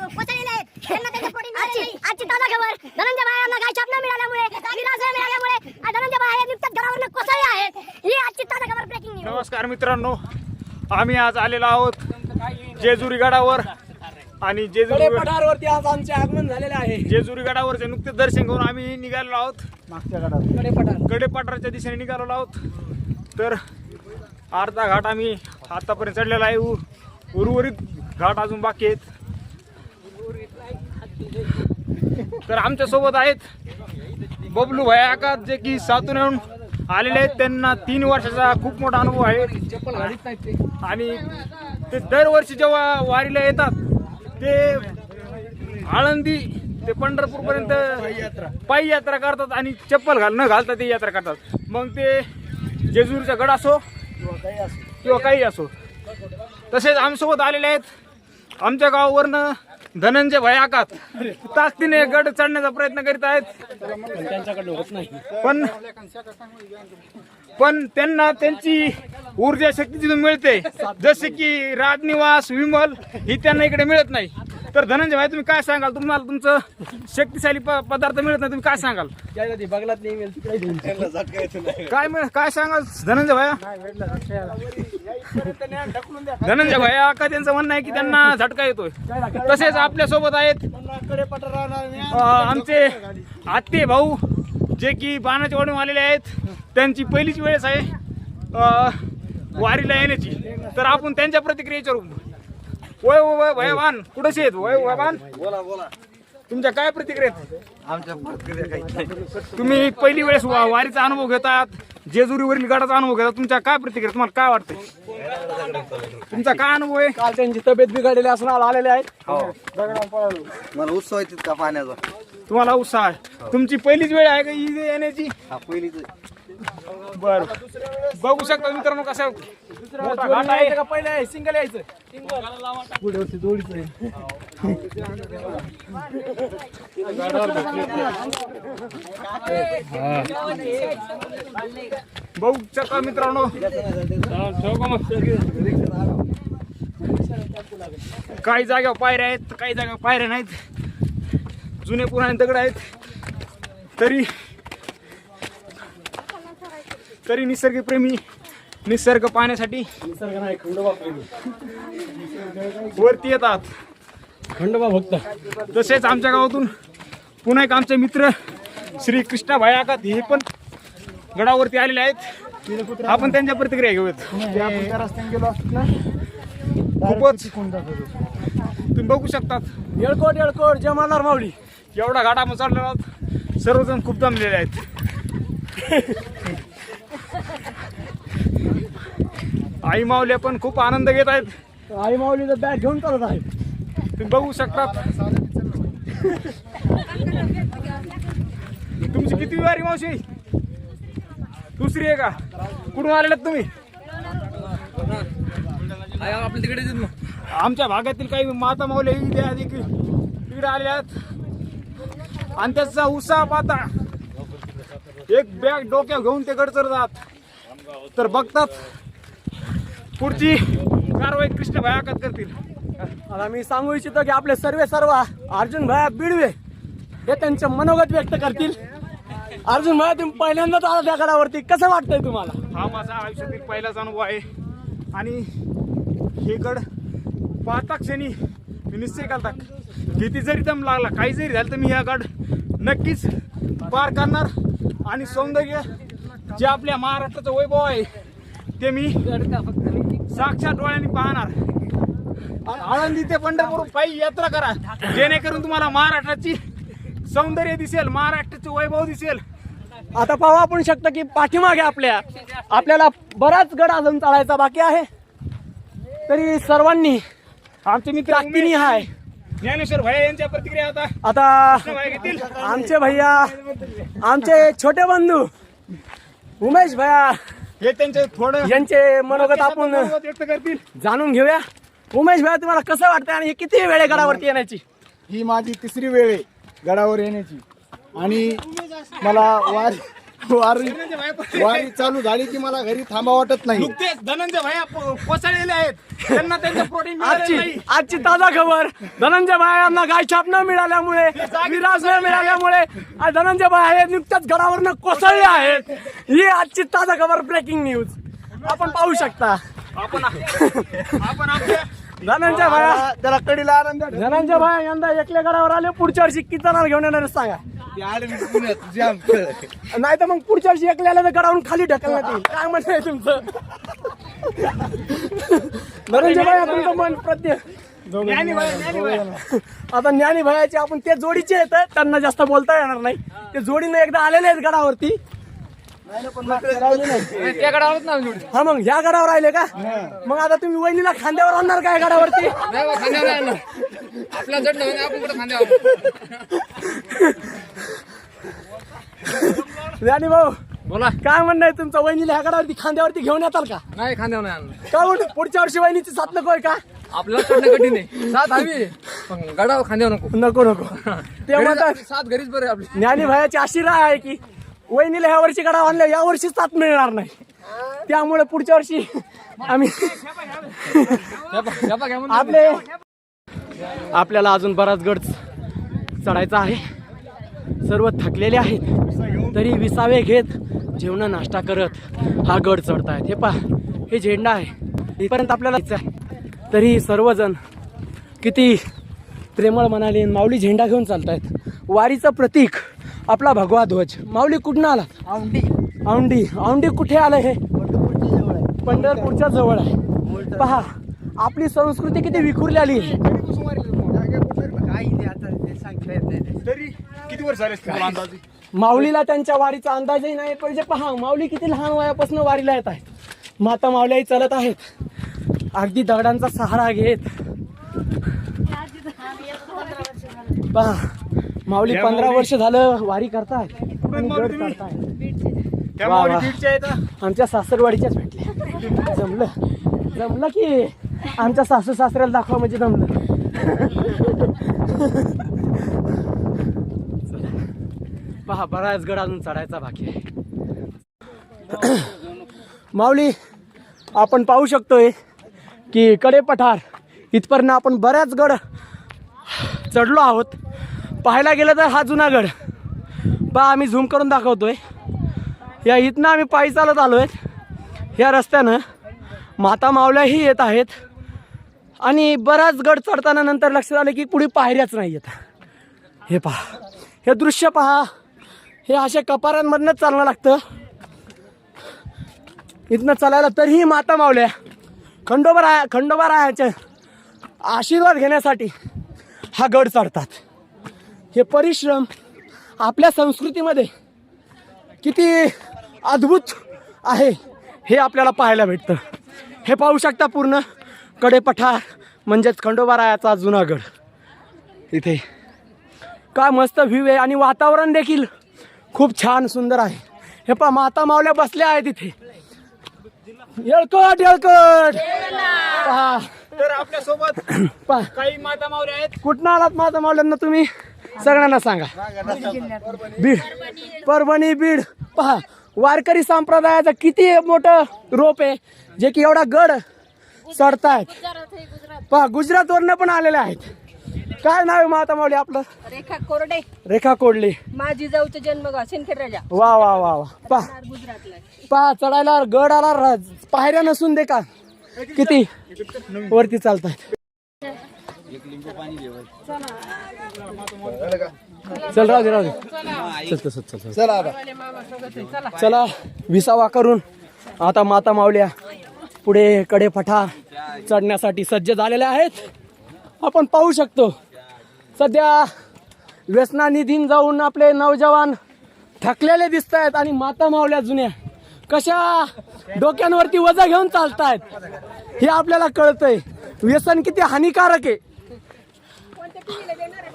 आहेत त्यांना आजची आजची ताजा खबर धनंजय मिळाल्यामुळे विलास मिळाल्यामुळे धनंजय हे नुकत्याच घरावरनं कोसळले आहेत. ही आजची ताजा खबर ब्रेकिंग न्यूज नमस्कार मित्रांनो आम्ही आज आलेलो आहोत जेजुरी गडावर आणि जेजुरी पठारवरती आज आमचे आगमन झालेले आहे. जेजुरी गडावरचे नुकते दर्शन करून आम्ही निघालेलो आहोत. मागच्या गडेपाटराच्या दिशेने निघालेलो आहोत. तर अर्धा घाट आम्ही आतापर्यंत चढलेला आहे. उ- उर्वरित घाट अजून बाकी आहेत. तर आमच्यासोबत आहेत बबलू भयाकात जे की सातून आलेले आहेत. त्यांना तीन वर्षाचा खूप मोठा अनुभव आहे. चप्पल आणि ते दरवर्षी जेव्हा वारीला येतात ते आळंदी ते पंढरपूर पर्यंत पायी यात्रा करतात आणि चप्पल घाल न घालता ते यात्रा करतात. मग ते जेजुरीचा गड असो किंवा काही असो. तसेच आमच्यासोबत आलेले आहेत. आमच्या गावावरनं धनंजय भयाकात. ताकदीने गड चढण्याचा प्रयत्न करीत आहेत. पण पण त्यांना त्यांची ऊर्जा शक्ती तिथून मिळते जसे की राजनिवास विमल ही त्यांना इकडे मिळत नाही. तर धनंजय भाई तुम्ही काय सांगाल? तुम्हाला तुमचं शक्तिशाली प- पदार्थ मिळत नाही तुम्ही काय सांगाल? बगलात नाही काय मिळ- काय सांगाल धनंजय भाया धनंजय भाया का त्यांचं म्हणणं आहे की त्यांना झटका येतोय. तसेच आपल्यासोबत आहेत अ, आमचे आत्ते भाऊ जे की बाणाच्या वाढून आलेले आहेत. त्यांची पहिलीच वेळेस आहे अ, वारीला येण्याची. तर आपण त्यांच्या प्रतिक्रिया विचारू. वय वय भयवान कुठे आहेत वय वयवान बोला बोला. तुमच्या काय प्रतिक्रिया? आमच्या प्रतिक्रिया काही. तुम्ही पहिली वेळेस वा- वारीचा अनुभव घेतात जेजुरीवरील गडाचा अनुभव घेतात. तुमच्या काय प्रतिक्रिया तुम्हाला काय वाटतंय? तुमचा काय अनुभव आहे? काल त्यांची तब्येत बिघडलेली असून आज आलेले आहेत. हो. मला उत्सव आहे तितका पाण्याचा तुम्हाला उत्साह आहे. तुमची पहिलीच वेळ आहे का येण्याची हा पहिलीच बर. बघू शकता मित्रांनो कसं मोठा घाट आहे. का? पहिले सिंगल यायचं. पुढे होती जोडीचं बघू शकता मित्रांनो. काही जागेवर पायऱ्या आहेत काही जागेवर पायऱ्या नाहीत. जुने पुराणे दगड आहेत. तरी तरी निसर्गप्रेमी निसर्ग पाहण्यासाठी. निसर्ग नाही खंडोबा वरती येतात. खंडोबा भक्त. तसेच आमच्या गावातून पुन्हा एक आमचे मित्र श्री कृष्णा भायाकात हे पण गडावरती आलेले आहेत. आपण त्यांच्या प्रतिक्रिया घेऊयात. खूपच तुम्ही बघू शकतात. येळकोट येळकोट जय मल्हार माऊली. एवढा घाटा मग सर्वजण खूप जमलेले आहेत. आई माऊल्या पण खूप आनंद घेत आहेत. आई माऊलीचं बॅग घेऊन चालत आहे. तुम्ही बघू शकतात तुमची किती वारी मावशी? दुसरी आहे का? कुठून आलेलात तुम्ही? आपल्या तिकडे आमच्या भागातील काही माता माऊली इथे आधी की- तिकडे आले आहेत आणि त्याचा उत्साह पाहता एक बॅग डोक्यावर घेऊन ते गड जात तर बघतात पुढची कारवाई कृष्ण भयाकात करतील. आता मी सांगू इच्छितो की आपले सर्व सर्व अर्जुन भया बिडवे हे त्यांचे मनोगत व्यक्त करतील. अर्जुन भया तुम्ही पहिल्यांदाच आला त्या गडावरती. कसं वाटतंय तुम्हाला? हा माझा आयुष्यातील पहिलाच अनुभव आहे. आणि हे गड पाहता क्षणी मी निश्चय घालता किती जरी दम लागला काही जरी झालं तर मी हा गड नक्कीच पार करणार. आणि सौंदर्य जे आपल्या महाराष्ट्राचं वैभव आहे ते मी साक्षात डोळ्यांनी पाहणार. आळंदी ते पंढरपूर पायी यात्रा करा. जेणेकरून तुम्हाला महाराष्ट्राची सौंदर्य दिसेल महाराष्ट्राचे वैभव दिसेल. आता पाहू आपण शकतो की पाठीमागे आपल्या आपल्याला बराच गड अजून चढायचा बाकी आहे. तरी सर्वांनी आमचे मित्र ताकदीने हाय. ज्ञानेश्वर भाई यांच्या प्रतिक्रिया आता आता आमचे भैया आमचे छोटे बंधू उमेश भैया हे त्यांचे थोडं यांचे मनोगत आपण मनोगत व्यक्त करतील. जाणून घेऊया. उमेश भैया तुम्हाला कसं वाटतंय आणि हे किती वेळ आहे गडावरती येण्याची? ही माझी तिसरी वेळ आहे गडावर येण्याची. आणि मला वारी वारी भाया वारी चालू झाली की मला घरी थांबा वाटत नाही. नुकतेच धनंजय भाया प- कोसळलेले आहेत. त्यांना त्यांचं प्रोटीन आजची नाही. आजची ताजा खबर धनंजय भाई यांना गाय छाप न मिळाल्यामुळे विराज न मिळाल्यामुळे आज धनंजय भाई हे नुकत्याच घरावरनं कोसळले आहेत. ही आजची ताजा खबर ब्रेकिंग न्यूज आपण पाहू शकता. आपण आपण आपल्या धनंजय भाया. त्याला कडीला आनंद धनंजय भाई यंदा एकल्या गडावर आले पुढच्या वर्षी किती जणांना घेऊन येणार सांगा. नाही तर मग पुढच्या वर्षी एकल्याला तर गडावरून खाली ढकलण्यात येईल. काय म्हणणं आहे तुमचं? धनंजय भाई तुमचं मन प्रत्येक ज्ञानी भाया, ज्ञानी भाया. आता ज्ञानी भयाचे आपण ते जोडीचे आहेत त्यांना जास्त बोलता येणार नाही. ते जोडीने एकदा आलेले आहेत गडावरती. हा मग ह्या गडावर आले का? मग आता तुम्ही वहिनीला खांद्यावर आणणार काय गडावरती? आपला जड नव्हे आपण कुठं खांद्यावर ज्ञानी भाऊ बोला. काय म्हणणं आहे तुमचं? वहिनीला ह्या गडावरती खांद्यावरती घेऊन येताल का? नाही खांद्यावर नाही आणलं का म्हणून पुढच्या वर्षी वहिनीची साथ नको आहे का? आपल्याला चढणं कठीण आहे. सात हवी पण गडावर खांद्यावर नको. नको नको. ते म्हणतात सात घरीच बरे आपली. ज्ञानी भयाची अशी राय आहे की वहिनीला ह्या वर्षी गडा आणल्या या वर्षी साथ मिळणार नाही. त्यामुळे पुढच्या वर्षी आम्ही आपले आपल्याला अजून बराच गड चढायचा आहे. सर्व थकलेले आहेत. तरी विसावे घेत जेवण नाश्ता करत हा गड चढतायत. हे पहा हे झेंडा आहे. इथपर्यंत आपल्याला जायचं आहे. तरी सर्वजण किती प्रेमळ मनाने माऊली झेंडा घेऊन चालतायत. वारीचं प्रतीक आपला भगवा ध्वज. माऊली कुठनं आला? औंडी औंडी औंडी कुठे आलं हे? पंढरपूरच्या जवळ आहे. पहा आपली संस्कृती किती विखुरलेली आहे तरी किती वर्ष झाले असतील तुला अंदाजे? माऊलीला त्यांच्या वारीचा अंदाजही नाही पाहिजे पहा माऊली किती लहान वयापासून वारीला येत आहेत. माता माऊल्याही चालत आहेत. अगदी दगडांचा सहारा घेत. पहा माऊली पंधरा वर्ष झालं वारी करतायत आणि माऊली गड तुम्ही? चढतायत त्या वा, माऊली वा. बीडच्या आहेत हा. आमच्या सासरवाडीच्याच भेटल्या जमलं जमलं की आमच्या सासू सासऱ्याला दाखवा म्हणजे जमलं. पहा बराच गड अजून चढायचा बाकी आहे माऊली आपण पाहू शकतोय की कडे पठार इथपर्यंत आपण बऱ्याच गड चढलो आहोत पाहायला गेलं तर हा जुना गड आम्ही झूम करून दाखवतोय. या इथनं आम्ही पायी चालत आलो आहेत या रस्त्यानं माता मावल्याही येत आहेत. आणि बराच गड चढताना नंतर लक्षात आलं की पुढे पायऱ्याच नाही येत. हे पहा. हे दृश्य पहा. हे अशा कपारांमधनंच चालणं लागतं. इथनं चालायला तरीही माता मावल्या. खंडोबा राया खंडोबा रायाच्या आशीर्वाद घेण्यासाठी हा गड चढतात. हे परिश्रम आपल्या संस्कृतीमध्ये किती अद्भुत आहे हे आपल्याला पाहायला भेटतं. हे पाहू शकता पूर्ण कडेपठार म्हणजेच खंडोबारायाचा जुनागड. इथे काय मस्त व्ह्यू आहे आणि वातावरण देखील खूप छान सुंदर आहे. हे पहा माता मावल्या बसल्या आहेत इथे. येळकट येळकट! पहा. तर आपल्यासोबत पहा. काही माता मावरे आहेत. कुठनं आलात माता मावल्यांना तुम्ही? सगळ्यांना सांगा. बीड. परभणी बीड. पहा वारकरी संप्रदायाचं किती मोठं रोप आहे जे की एवढा गड चढतायत पहा गुजरातवरनं पण आलेले आहेत. काय नाव आहे माता माऊली आपलं? रेखा कोरडे. रेखा कोडले. माझी जाऊचं सिंदखेड राजा. वा वा वा वा. पहा. गुजरातला पहा चढायला गड आला पायऱ्या नसून दे का किती? वरती चालतायत. चल राहू दे राहू दे. चल. चल चल चल चला आता. चला. विसावा करून. आता माता मावल्या पुढे कडे पठा चढण्यासाठी सज्ज झालेल्या आहेत. आपण पाहू शकतो. सध्या व्यसनानिधीन जाऊन आपले नौजवान थकलेले दिसत आहेत आणि माता मावल्या जुन्या कशा डोक्यांवरती वजा घेऊन चालतायत हे आपल्याला कळतंय. व्यसन किती हानिकारक आहे. Dile, Leonora,